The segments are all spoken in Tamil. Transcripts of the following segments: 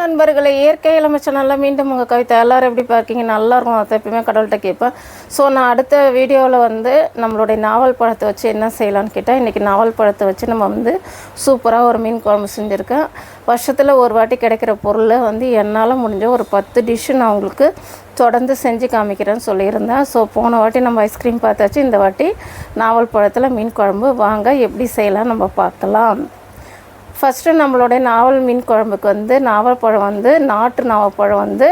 நண்பர்களை இயற்கை அமைச்சனால மீண்டும் உங்கள் கவிதை எல்லாரும் எப்படி பார்க்கீங்க? நல்லா இருக்கும். அதை எப்பயுமே கடவுள்கிட்ட கேட்பேன். ஸோ நான் அடுத்த வீடியோவில் வந்து நம்மளுடைய நாவல் பழத்தை வச்சு என்ன செய்யலாம்னு கேட்டால் இன்றைக்கி நாவல் பழத்தை வச்சு நம்ம வந்து சூப்பராக ஒரு மீன் குழம்பு செஞ்சுருக்கேன். வருஷத்தில் ஒரு வாட்டி கிடைக்கிற பொருளை வந்து என்னால் முடிஞ்ச ஒரு பத்து டிஷ்ஷு நான் உங்களுக்கு தொடர்ந்து செஞ்சு காமிக்கிறேன்னு சொல்லியிருந்தேன். ஸோ போன வாட்டி நம்ம ஐஸ்கிரீம் பார்த்தாச்சு. இந்த வாட்டி நாவல் பழத்தில் மீன் குழம்பு வாங்க எப்படி செய்யலாம் நம்ம பார்க்கலாம். ஃபஸ்ட்டு நம்மளுடைய நாவல் மீன் குழம்புக்கு வந்து நாவல் பழம் வந்து நாட்டு நாவப்பழம் வந்து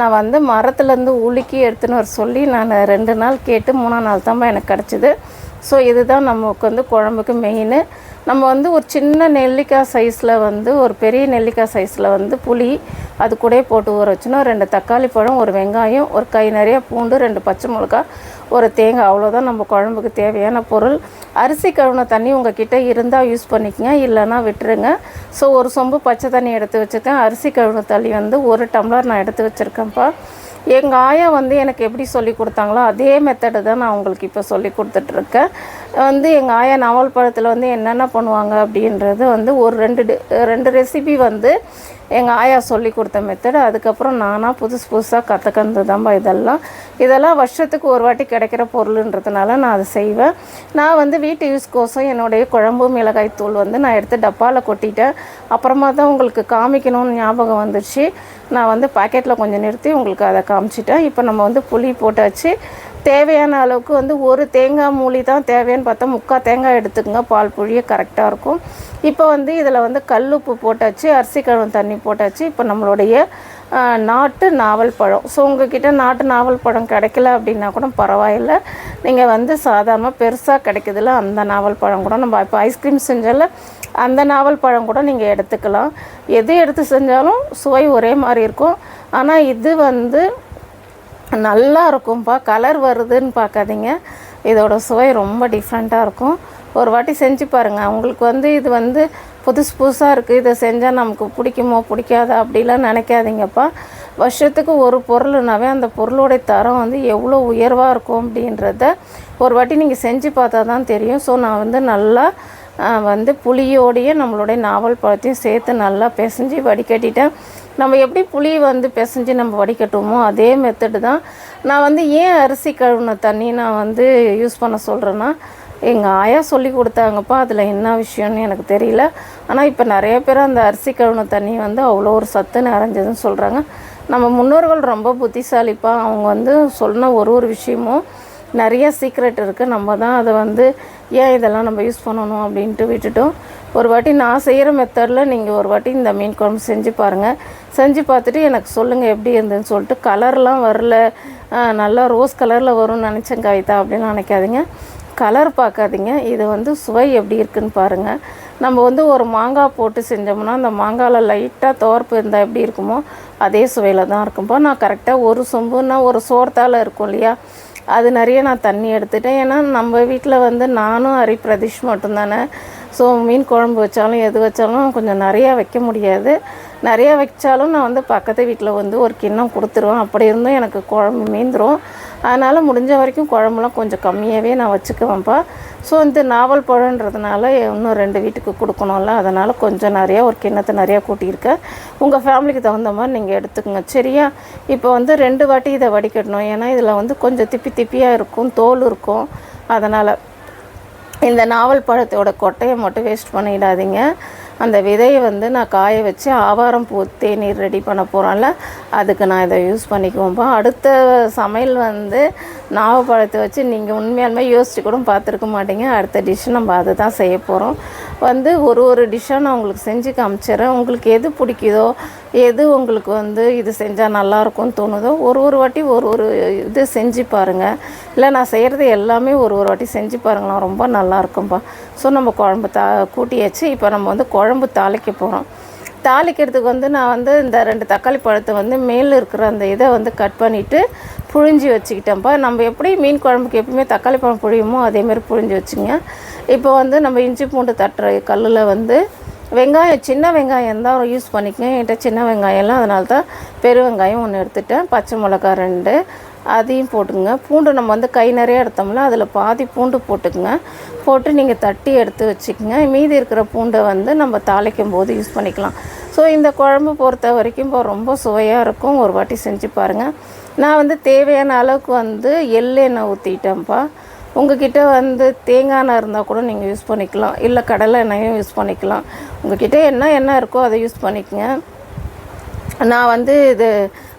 நான் வந்து மரத்துலேருந்து உலுக்கி எடுத்துன்னு வர சொல்லி நான் ரெண்டு நாள் கேட்டு மூணாம் நாள் தான் எனக்கு கிடச்சிது. ஸோ இதுதான் நமக்கு வந்து குழம்புக்கு மெயின் நம்ம வந்து ஒரு சின்ன நெல்லிக்காய் சைஸில் வந்து ஒரு பெரிய நெல்லிக்காய் சைஸில் வந்து புளி அது கூட போட்டு ஊற வச்சுன்னா ரெண்டு தக்காளி பழம் ஒரு வெங்காயம் ஒரு கை நிறைய பூண்டு ரெண்டு பச்சை மிளகா ஒரு தேங்காய் அவ்வளோதான் நம்ம குழம்புக்கு தேவையான பொருள். அரிசி கழுவின தண்ணி உங்கள் கிட்டே இருந்தால் யூஸ் பண்ணிக்கங்க இல்லைன்னா விட்டுருங்க. ஸோ ஒரு சொம்பு பச்சை தண்ணி எடுத்து வச்சுருக்கேன். அரிசி கழுவின தண்ணி வந்து ஒரு டம்ளர் நான் எடுத்து வச்சுருக்கேன்ப்பா. எங்கள் ஆயா வந்து எனக்கு எப்படி சொல்லி கொடுத்தாங்களோ அதே மெத்தடு தான் நான் உங்களுக்கு இப்போ சொல்லி கொடுத்துட்ருக்கேன் வந்து எங்கள் ஆயா நாவல் பழத்தில் வந்து என்னென்ன பண்ணுவாங்க அப்படின்றது வந்து ஒரு ரெண்டு டி- ரெண்டு ரெசிபி வந்து எங்கள் ஆயா சொல்லி கொடுத்த மெத்தடு அதுக்கப்புறம் நானாக புதுசு புதுசாக கற்றுக்கிறது தான்ப்பா இதெல்லாம். இதெல்லாம் வருஷத்துக்கு ஒரு வாட்டி கிடைக்கிற பொருளுன்றதுனால நான் அதை செய்வேன். நான் வந்து வீட்டு யூஸ் கோசம் என்னுடைய குழம்பு மிளகாய் தூள் வந்து நான் எடுத்து டப்பாவில் கொட்டிட்டேன். அப்புறமா தான் உங்களுக்கு காமிக்கணும்னு ஞாபகம் வந்துச்சு. நான் வந்து பாக்கெட்டில் கொஞ்சம் நிறுத்தி உங்களுக்கு அதை காமிச்சிட்டேன். இப்போ நம்ம வந்து புளி போட்டாச்சு. தேவையான அளவுக்கு வந்து ஒரு தேங்காய் மூலி தான் தேவைன்னு பார்த்தா முக்கால் தேங்காய் எடுத்துக்கோங்க. பால் புழிய கரெக்டாக இருக்கும். இப்போ வந்து இதில் வந்து கல்லுப்பு போட்டாச்சு அரிசி கழுவும் தண்ணி போட்டாச்சு. இப்போ நம்மளுடைய நாட்டு நாவல் பழம். ஸோ உங்ககிட்ட நாட்டு நாவல் பழம் கிடைக்கல அப்படின்னா கூட பரவாயில்ல. நீங்கள் வந்து சாதாரணமாக பெருசாக கிடைக்குதுல அந்த நாவல் பழம் கூட நம்ம இப்போ ஐஸ்கிரீம் செஞ்சால அந்த நாவல் பழம் கூட நீங்கள் எடுத்துக்கலாம். எது எடுத்து செஞ்சாலும் சுவை ஒரே மாதிரி இருக்கும். ஆனால் இது வந்து நல்லா இருக்கும்ப்பா கலர் வருதுன்னு பார்க்காதீங்க. இதோட சுவை ரொம்ப டிஃப்ரெண்ட்டாக இருக்கும். ஒரு வாட்டி செஞ்சு பாருங்கள் உங்களுக்கு வந்து இது வந்து புதுசு புதுசாக இருக்குது இதை செஞ்சால் நமக்கு பிடிக்குமோ பிடிக்காதா அப்படிலாம் நினைக்காதீங்கப்பா. வருஷத்துக்கு ஒரு பொருள்னாவே அந்த பொருளோடைய தரம் வந்து எவ்வளோ உயர்வாக இருக்கும் அப்படின்றத ஒரு வாட்டி நீங்கள் செஞ்சு பார்த்தா தான் தெரியும். ஸோ நான் வந்து நல்லா வந்து புளியோடைய நம்மளுடைய நாவல் பழத்தையும் சேர்த்து நல்லா பிசைஞ்சு வடிகட்டிட்டேன். நம்ம எப்படி புளி வந்து பிசைஞ்சு நம்ம வடிக்கட்டுமோ அதே மெத்தடு தான். நான் வந்து ஏன் அரிசி கழுவின தண்ணி நான் வந்து யூஸ் பண்ண சொல்கிறேன்னா எங்கள் ஆயா சொல்லி கொடுத்தாங்கப்பா அதில் என்ன விஷயம்னு எனக்கு தெரியல. ஆனால் இப்போ நிறைய பேர் அந்த அரிசி கழுவின தண்ணி வந்து அவ்வளோ ஒரு சத்து நிறைஞ்சதுன்னு சொல்கிறாங்க நம்ம முன்னோர்கள் ரொம்ப புத்திசாலிப்பா. அவங்க வந்து சொன்ன ஒரு ஒரு விஷயமும் நிறைய சீக்ரெட் இருக்குது நம்ம தான் அதை வந்து ஏன் இதெல்லாம் நம்ம யூஸ் பண்ணணும் அப்படின்ட்டு விட்டுட்டோம். ஒரு வாட்டி நான் செய்கிற மெத்தடில் நீங்கள் ஒரு வாட்டி இந்த மீன் குழம்பு செஞ்சு பாருங்கள் செஞ்சு பார்த்துட்டு எனக்கு சொல்லுங்கள் எப்படி இருந்ததுன்னு சொல்லிட்டு கலர்லாம் வரல. நல்லா ரோஸ் கலரில் வரும்னு நினச்சேன் கவிதா அப்படின்னு நினைக்காதீங்க. கலர் பார்க்காதீங்க. இது வந்து சுவை எப்படி இருக்குன்னு பாருங்கள் நம்ம வந்து ஒரு மாங்காய் போட்டு செஞ்சோம்னா அந்த மாங்காயில் லைட்டாக துவர்ப்பு இருந்தால் எப்படி இருக்குமோ அதே சுவையில் தான் இருக்கும்போ. நான் கரெக்டாக ஒரு சொம்புன்னா ஒரு சோர்த்தால் இருக்கும் இல்லையா? அது நிறைய நான் தண்ணி எடுத்துட்டேன். ஏன்னா நம்ம வீட்டில் வந்து நானும் ஹரி பிரதீஷ் மட்டும்தானே. ஸோ மீன் குழம்பு வச்சாலும் எது வச்சாலும் கொஞ்சம் நிறையா வைக்க முடியாது. நிறையா வச்சாலும் நான் வந்து பக்கத்து வீட்டில் வந்து ஒரு கிண்ணம் கொடுத்துருவேன். அப்படி இருந்தும் எனக்கு குழம்பு மீந்துடும் அதனால் முடிஞ்ச வரைக்கும் குழம்புலாம் கொஞ்சம் கம்மியாகவே நான் வச்சுக்குவேன்ப்பா. ஸோ இந்த நாவல் பழன்றதுனால இன்னும் ரெண்டு வீட்டுக்கு கொடுக்கணும்ல. அதனால் கொஞ்சம் நிறையா ஒரு கிண்ணத்தை நிறையா கூட்டியிருக்கேன் உங்கள் ஃபேமிலிக்கு தகுந்த மாதிரி நீங்கள் எடுத்துக்கோங்க. சரியா? இப்போ வந்து ரெண்டு வாட்டி இதை வடிக்கட்டணும் ஏன்னா இதில் வந்து கொஞ்சம் திப்பி திப்பியாக இருக்கும் தோல் இருக்கும். அதனால் இந்த நாவல் பழத்தோட கொட்டையை மட்டும் வேஸ்ட் பண்ணிடாதீங்க. அந்த விதையை வந்து நான் காய வச்சு ஆவாரம் பூ தேநீர் ரெடி பண்ண போகிறோம்ல அதுக்கு நான் இதை யூஸ் பண்ணிக்குவோம்ப்பா அடுத்த சமையல் வந்து நாவப்பழத்தை வச்சு நீங்கள் உண்மையாலுமே யோசிச்சு கூட பார்த்துருக்க மாட்டீங்க. அடுத்த டிஷ் நம்ம அதை தான் செய்ய போகிறோம் வந்து ஒரு ஒரு டிஷ்ஷாக நான் உங்களுக்கு செஞ்சு காமிச்சிடுறேன் உங்களுக்கு எது பிடிக்குதோ எது உங்களுக்கு வந்து இது செஞ்சால் நல்லாயிருக்கும்னு தோணுதோ ஒரு ஒரு வாட்டி ஒரு ஒரு இது செஞ்சு பாருங்கள் இல்லை நான் செய்கிறது எல்லாமே ஒரு ஒரு வாட்டி செஞ்சு பாருங்களா ரொம்ப நல்லா ஸோ நம்ம குழம்பு தா கூட்டியாச்சு. இப்போ நம்ம வந்து குழம்பு தாளிக்க போகிறோம் தாளிக்கிறதுக்கு வந்து நான் வந்து இந்த ரெண்டு தக்காளி பழத்தை வந்து மேலே இருக்கிற அந்த இதை வந்து கட் பண்ணிவிட்டு புழிஞ்சி வச்சுக்கிட்டேன்ப்பா. நம்ம எப்படி மீன் குழம்புக்கு எப்பவுமே தக்காளி பழம் புழியுமோ அதேமாரி புழிஞ்சி வச்சுங்க. இப்போ வந்து நம்ம இஞ்சி பூண்டு தட்டுற கல்லில் வந்து வெங்காயம் சின்ன வெங்காயம் தான் யூஸ் பண்ணிக்கங்க என்கிட்ட சின்ன வெங்காயம்லாம் அதனால தான் பெரு வெங்காயம் ஒன்று எடுத்துட்டேன். பச்சை மிளகா ரெண்டு அதையும் போட்டுங்க பூண்டு நம்ம வந்து கை நிறைய எடுத்தோம்ல அதில் பாதி பூண்டு போட்டுக்குங்க. போட்டு நீங்கள் தட்டி எடுத்து வச்சுக்கோங்க. மீதி இருக்கிற பூண்டை வந்து நம்ம தாளிக்கும் போது யூஸ் பண்ணிக்கலாம். ஸோ இந்த குழம்பு பொறுத்த வரைக்கும் இப்போ ரொம்ப சுவையாக இருக்கும். ஒரு வாட்டி செஞ்சு பாருங்கள் நான் வந்து தேவையான அளவுக்கு வந்து எள்ளெண்ணெய் ஊற்றிட்டேன்ப்பா உங்ககிட்ட வந்து தேங்காய் எண்ணெய் இருந்தால் கூட நீங்கள் யூஸ் பண்ணிக்கலாம். இல்லை கடலை எண்ணெயும் யூஸ் பண்ணிக்கலாம். உங்ககிட்ட என்ன எண்ணெய் இருக்கோ அதை யூஸ் பண்ணிக்கங்க. நான் வந்து இது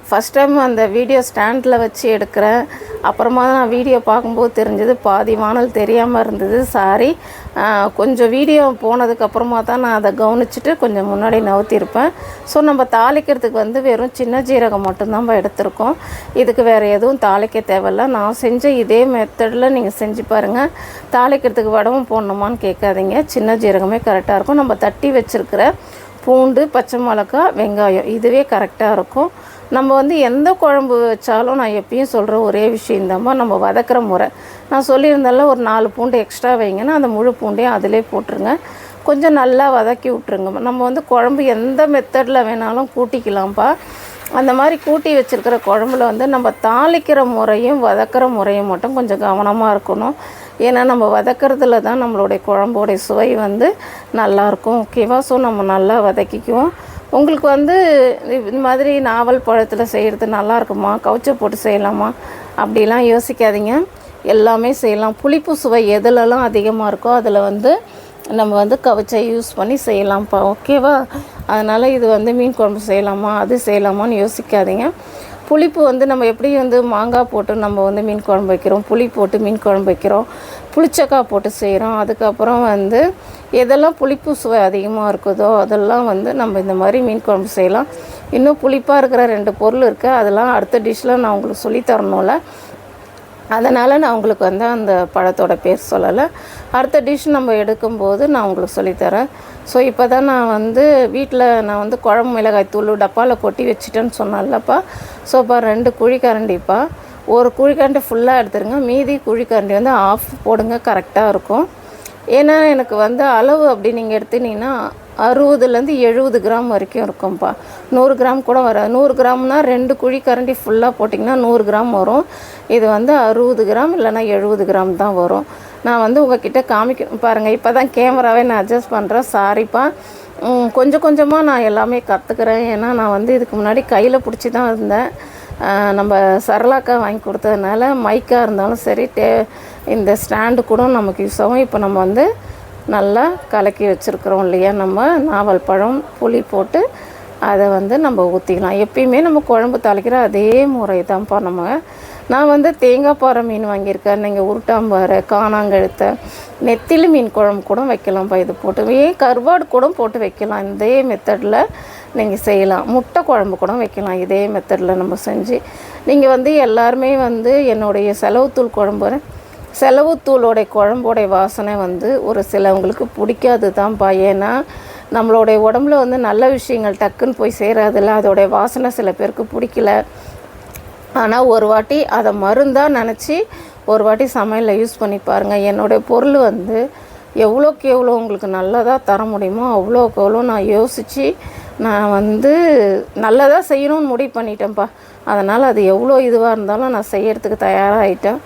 ஃபஸ்ட் டைம் அந்த வீடியோ ஸ்டாண்டில் வச்சு எடுக்கிறேன். அப்புறமா தான் நான் வீடியோ பார்க்கும்போது தெரிஞ்சது பாதி வானல் தெரியாமல் இருந்தது. சாரி கொஞ்சம் வீடியோ போனதுக்கப்புறமா தான் நான் அதை கவனிச்சுட்டு கொஞ்சம் முன்னாடி நவுத்திருப்பேன். ஸோ நம்ம தாளிக்கிறதுக்கு வந்து வெறும் சின்ன ஜீரகம் மட்டும்தான் எடுத்திருக்கோம். இதுக்கு வேறு எதுவும் தாளிக்க தேவையில்ல. நான் செஞ்ச இதே மெத்தடில் நீங்கள் செஞ்சு பாருங்கள் தாளிக்கிறதுக்கு வடவும் போடணுமான்னு கேட்காதீங்க. சின்ன ஜீரகமே கரெக்டாக இருக்கும். நம்ம தட்டி வச்சுருக்கிற பூண்டு பச்சை மிளகா வெங்காயம் இதுவே கரெக்டாக இருக்கும். நம்ம வந்து எந்த குழம்பு வச்சாலும் நான் எப்பயும் சொல்கிற ஒரே விஷயந்தாம்மா நம்ம வதக்கிற முறை. நான் சொல்லியிருந்தால ஒரு நாலு பூண்டு எக்ஸ்ட்ரா வைங்கன்னா அந்த முழு பூண்டையும் அதிலே போட்டுருங்க. கொஞ்சம் நல்லா வதக்கி விட்ருங்க நம்ம வந்து குழம்பு எந்த மெத்தடில் வேணாலும் கூட்டிக்கலாம்ப்பா. அந்த மாதிரி கூட்டி வச்சுருக்கிற குழம்புல வந்து நம்ம தாளிக்கிற முறையும் வதக்கிற முறையும் மட்டும் கொஞ்சம் கவனமாக இருக்கணும். ஏன்னா நம்ம வதக்கிறதுல தான் நம்மளுடைய குழம்போடைய சுவை வந்து நல்லாயிருக்கும் ஓகேவா? ஸோ நம்ம நல்லா வதக்கிக்குவோம். உங்களுக்கு வந்து இந்த மாதிரி நாவல் பழத்தில் செய்கிறது நல்லா இருக்குமா கவுச்சை போட்டு செய்யலாமா? அப்படிலாம் யோசிக்காதீங்க. எல்லாமே செய்யலாம். புளிப்பு சுவை எதுலலாம் அதிகமாக இருக்கோ அதில் வந்து நம்ம வந்து கவுச்சை யூஸ் பண்ணி செய்யலாம்ப்பா. ஓகேவா அதனால் இது வந்து மீன் குழம்பு செய்யலாமா? அது செய்யலாமான்னு யோசிக்காதீங்க. புளிப்பு வந்து நம்ம எப்படி வந்து மாங்காய் போட்டு நம்ம வந்து மீன் குழம்பு வைக்கிறோம்? புளி போட்டு மீன் குழம்பு வைக்கிறோம். புளிச்சக்காய் போட்டு செய்கிறோம் அதுக்கப்புறம் வந்து எதெல்லாம் புளிப்பு சுவை அதிகமாக இருக்குதோ அதெல்லாம் வந்து நம்ம இந்த மாதிரி மீன் குழம்பு செய்யலாம். இன்னும் புளிப்பாக இருக்கிற ரெண்டு பொருள் இருக்குது அதெல்லாம் அடுத்த டிஷ்ஷில் நான் உங்களுக்கு சொல்லி தரணும்ல. அதனால் நான் உங்களுக்கு வந்து அந்த பழத்தோட பேர் சொல்லலை. அடுத்த டிஷ் நம்ம எடுக்கும்போது நான் உங்களுக்கு சொல்லித்தரேன். ஸோ இப்போ தான் நான் வந்து வீட்டில் நான் வந்து குழம்பு மிளகாய் தூள் டப்பாவில் கொட்டி வச்சுட்டேன்னு சொன்னேன்லப்பா. ஸோ இப்போ ரெண்டு குழிக்கரண்டிப்பா. ஒரு குழிக்கரண்டி ஃபுல்லாக எடுத்துருங்க. மீதி குழிக்கரண்டி வந்து ஆஃப் போடுங்க கரெக்டாக இருக்கும். ஏன்னா எனக்கு வந்து அளவு அப்படி நீங்கள் எடுத்துனீங்கன்னா அறுபதுலேருந்து எழுபது கிராம் வரைக்கும் இருக்கும்ப்பா. நூறு கிராம் கூட வராது. நூறு கிராம்னால் ரெண்டு குழி கரண்டி ஃபுல்லாக போட்டிங்கன்னா நூறு கிராம் வரும். இது வந்து அறுபது கிராம் இல்லைன்னா எழுபது கிராம் தான் வரும். நான் வந்து உங்ககிட்ட காமிக்க பாருங்கள் இப்போ தான் கேமராவே நான் அட்ஜஸ்ட் பண்ணுறேன் சாரிப்பா கொஞ்சம் கொஞ்சமாக நான் எல்லாமே கற்றுக்குறேன் ஏன்னா நான் வந்து இதுக்கு முன்னாடி கையில் பிடிச்சி தான் இருந்தேன். நம்ம சரளாக்கா வாங்கி கொடுத்ததுனால மைக்காக இருந்தாலும் சரி டே இந்த ஸ்டாண்டு கூட நமக்கு யூஸ் ஆகும். இப்போ நம்ம வந்து நல்லா கலக்கி வச்சுருக்குறோம் இல்லையா? நம்ம நாவல் பழம் புளி போட்டு அதை வந்து நம்ம ஊற்றிக்கலாம் எப்பயுமே நம்ம குழம்பு தாளிக்கிற அதே முறை தான்ப்பா நம்ம. நான் வந்து தேங்காய் பாறை மீன் வாங்கியிருக்கேன். நீங்கள் உருட்டாம்பாறை காணாங்கழுத்தை நெத்திலி மீன் குழம்பு கூட வைக்கலாம்ப்பா. இது போட்டு ஏன் கருவாடு கூட போட்டு வைக்கலாம். இதே மெத்தடில் நீங்கள் செய்யலாம். முட்டை குழம்பு கூட வைக்கலாம். இதே மெத்தடில் நம்ம செஞ்சு. நீங்கள் வந்து எல்லாருமே வந்து என்னுடைய செலவுத்தூள் குழம்பு செலவுத்தூளோடைய குழம்போடைய வாசனை வந்து ஒரு சிலவங்களுக்கு பிடிக்காது தான்ப்பா ஏன்னா நம்மளுடைய உடம்புல வந்து நல்ல விஷயங்கள் டக்குன்னு போய் சேராதில்ல. அதோடைய வாசனை சில பேருக்கு பிடிக்கல. ஆனால் ஒரு வாட்டி அதை மருந்தாக நினச்சி ஒரு வாட்டி சமையலில் யூஸ் பண்ணி பாருங்கள் என்னுடைய பொருள் வந்து எவ்வளோக்கு எவ்வளோ உங்களுக்கு நல்லதாக தர முடியுமோ அவ்வளோக்கு எவ்வளோ நான் யோசித்து நான் வந்து நல்லதாக செய்யணும்னு முடிவு பண்ணிட்டேன்ப்பா. அதனால் அது எவ்வளோ இதுவாக இருந்தாலும் நான் செய்யறதுக்கு தயாராகிட்டேன்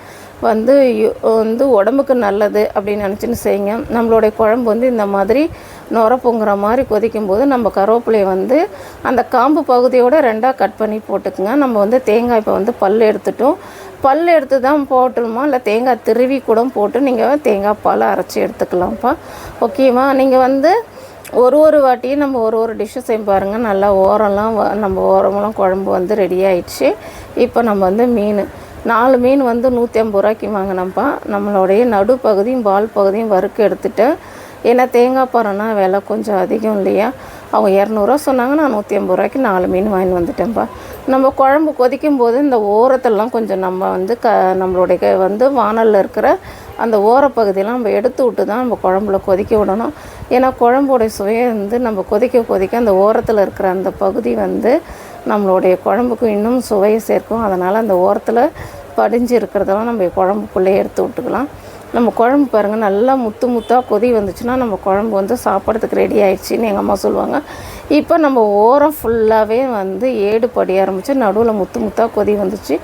வந்து வந்து உடம்புக்கு நல்லது அப்படின்னு நினச்சின்னு செய்யுங்க. நம்மளுடைய குழம்பு வந்து இந்த மாதிரி நுர பொங்குற மாதிரி கொதிக்கும் போது நம்ம கருவேப்பிலையை வந்து அந்த காம்பு பகுதியோட ரெண்டாக கட் பண்ணி போட்டுக்குங்க. நம்ம வந்து தேங்காய் இப்போ வந்து பல் எடுத்துட்டோம். பல் எடுத்து தான் போட்டணுமா இல்லை தேங்காய் திருவி கூட போட்டு நீங்கள் தேங்காய் பால் அரைச்சி எடுத்துக்கலாம்ப்பா. ஓகேவா? நீங்கள் வந்து ஒரு ஒரு வாட்டியும் நம்ம ஒரு ஒரு டிஷ்ஷு செய்யும் பாருங்கள் நல்லா ஓரம்லாம் வ- நம்ம ஓரமெல்லாம் குழம்பு வந்து ரெடி ஆயிடுச்சு. இப்போ நம்ம வந்து மீன் நாலு மீன் வந்து நூற்றி ஐம்பது ரூபாய்க்கு வாங்கினோம்ப்பா. நம்மளுடைய நடுப்பகுதியும் பால் பகுதியும் வறுக்க எடுத்துட்டு ஏன்னா தேங்காய் பாறைனா விலை கொஞ்சம் அதிகம் இல்லையா? அவங்க இரநூறுவா சொன்னாங்க நான் நூற்றி ஐம்பது ரூபாய்க்கு நாலு மீன் வாங்கி வந்துட்டேன்ப்பா. நம்ம குழம்பு கொதிக்கும் போது இந்த ஓரத்தெல்லாம் கொஞ்சம் நம்ம வந்து க நம்மளுடைய க- வந்து வானலில் இருக்கிற அந்த ஓரப்பகுதியெல்லாம் நம்ம எடுத்து விட்டு தான் நம்ம குழம்புல கொதிக்க விடணும். ஏன்னா குழம்போடைய சுவையை வந்து நம்ம கொதிக்க கொதிக்க அந்த ஓரத்தில் இருக்கிற அந்த பகுதி வந்து நம்மளுடைய குழம்புக்கு இன்னும் சுவையை சேர்க்கும். அதனால் அந்த ஓரத்தில் படிஞ்சு இருக்கிறதெல்லாம் நம்ம குழம்புக்குள்ளே எடுத்து விட்டுக்கலாம். நம்ம குழம்பு பாருங்கள் நல்லா முத்து முத்தாக கொதி வந்துச்சுன்னா நம்ம குழம்பு வந்து சாப்பிட்றதுக்கு ரெடி ஆயிடுச்சின்னு எங்கள் அம்மா சொல்லுவாங்க. இப்போ நம்ம ஓரம் ஃபுல்லாகவே வந்து ஏடு படிய ஆரம்பிச்சு நடுவில் முத்து முத்தாக கொதி வந்துச்சு.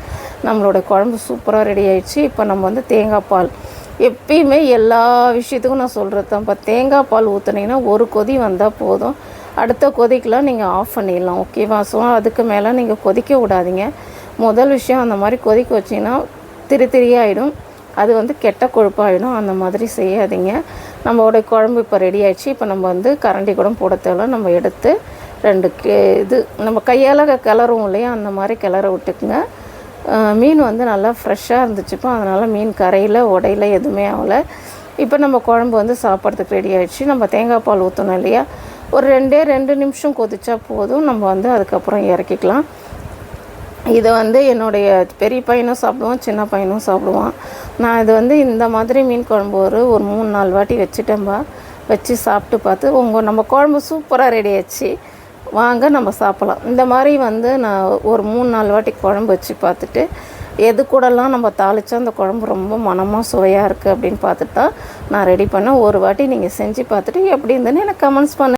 நம்மளோட குழம்பு சூப்பராக ரெடி ஆயிடுச்சு. இப்போ நம்ம வந்து தேங்காய் பால். எப்பயுமே எல்லா விஷயத்துக்கும் நான் சொல்கிறது தான். இப்போ தேங்காய் பால் ஊற்றுனீங்கன்னா ஒரு கொதி வந்தால் போதும். அடுத்த கொதிக்கெலாம் நீங்கள் ஆஃப் பண்ணிடலாம் ஓகேவா ஸோ அதுக்கு மேலே நீங்கள் கொதிக்க விடாதீங்க. முதல் விஷயம் அந்த மாதிரி கொதிக்க வச்சிங்கன்னா திரி திரியாயிடும். அது வந்து கெட்ட கொழுப்பாயிடும். அந்த மாதிரி செய்யாதீங்க. நம்மளோட குழம்பு இப்போ ரெடி ஆயிடுச்சு. இப்போ நம்ம வந்து கரண்டி கூட போட தேவை நம்ம எடுத்து ரெண்டு கே இது நம்ம கையால் கிளறுவோம் இல்லையா? அந்த மாதிரி கிளற விட்டுக்குங்க. மீன் வந்து நல்லா ஃப்ரெஷ்ஷாக இருந்துச்சுப்போ அதனால் மீன் கரையில் உடையில எதுவுமே ஆகலை. இப்போ நம்ம குழம்பு வந்து சாப்பிட்றதுக்கு ரெடி ஆயிடுச்சு. நம்ம தேங்காய் பால் ஊற்றணும் இல்லையா? ஒரு ரெண்டே ரெண்டு நிமிஷம் கொதிச்சா போதும். நம்ம வந்து அதுக்கப்புறம் இறக்கிக்கலாம். இதை வந்து என்னுடைய பெரிய பையனும் சாப்பிடுவான் சின்ன பையனும் சாப்பிடுவான். நான் இது வந்து இந்த மாதிரி மீன் குழம்பு ஒரு ஒரு மூணு நாலு வாட்டி வச்சுட்டேன்பா. வச்சு சாப்பிட்டு பார்த்து உங்கள் நம்ம குழம்பு சூப்பராக ரெடி ஆச்சு. வாங்க நம்ம சாப்பிட்லாம். இந்த மாதிரி வந்து நான் ஒரு மூணு நாலு வாட்டி குழம்பு வச்சு பார்த்துட்டு எது கூடலாம் நம்ம தாளித்தா அந்த குழம்பு ரொம்ப மனமாக சுவையாக இருக்குது அப்படின்னு பார்த்துட்டு தான் நான் ரெடி பண்ணேன். ஒரு வாட்டி நீங்கள் செஞ்சு பார்த்துட்டு எப்படி இருந்தேன்னு எனக்கு கமெண்ட்ஸ் பண்ண